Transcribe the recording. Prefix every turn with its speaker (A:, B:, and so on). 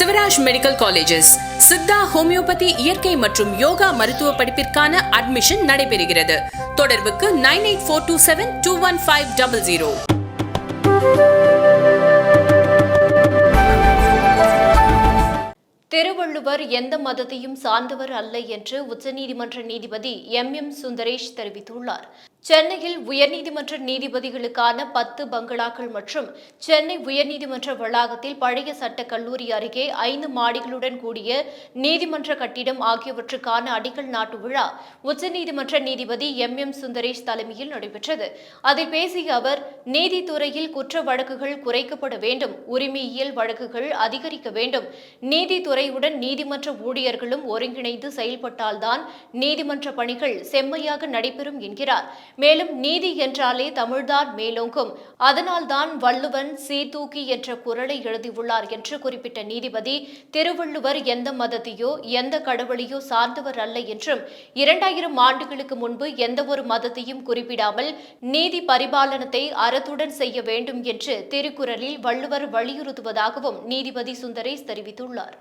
A: Sivaraj medical colleges. Siddha homoeopathy இயற்கை மற்றும் யோகா மருத்துவ படிப்பிற்கான அட்மிஷன் நடைபெறுகிறது. தொடர்புக்கு nine eight four two seven two one five double zero.
B: Thiruvalluvar எந்த மதத்தையும் சார்ந்தவர் அல்ல என்று உச்சநீதிமன்ற நீதிபதி எம் எம் சுந்தரேஷ் தெரிவித்துள்ளார். சென்னையில் உயர்நீதிமன்ற நீதிபதிகளுக்கான பத்து பங்களாக்கள் மற்றும் சென்னை உயர்நீதிமன்ற வளாகத்தில் பழைய சட்ட கல்லூரி அருகே ஐந்து மாடிகளுடன் கூடிய நீதிமன்ற கட்டிடம் ஆகியவற்றுக்கான அடிக்கல் நாட்டு விழா உச்சநீதிமன்ற நீதிபதி எம். எம். சுந்தரேஷ் தலைமையில் நடைபெற்றது. அதில் பேசிய அவர் நீதித்துறையில் குற்ற வழக்குகள் குறைக்கப்பட வேண்டும் உரிமையியல் வழக்குகள் அதிகரிக்க வேண்டும். நீதித்துறையுடன் நீதிமன்ற ஊழியர்களும் ஒருங்கிணைந்து செயல்பட்டால்தான் நீதிமன்ற பணிகள் செம்மையாக நடைபெறும் என்கிறார். மேலும் நீதி என்றாலே தமிழ்தான் மேலோங்கும். அதனால்தான் வள்ளுவன் சீர்தூக்கி என்ற குரலை எழுதியுள்ளார் என்று குறிப்பிட்ட நீதிபதி திருவள்ளுவர் எந்த மதத்தையோ எந்த கடவுளையோ சார்ந்தவர் அல்ல என்றும் இரண்டாயிரம் ஆண்டுகளுக்கு முன்பு எந்தவொரு மதத்தையும் குறிப்பிடாமல் நீதி பரிபாலனத்தை அறத்துடன் செய்ய வேண்டும் என்று திருக்குறளில் வள்ளுவர் வலியுறுத்துவதாகவும் நீதிபதி சுந்தரேஷ் தெரிவித்துள்ளார்.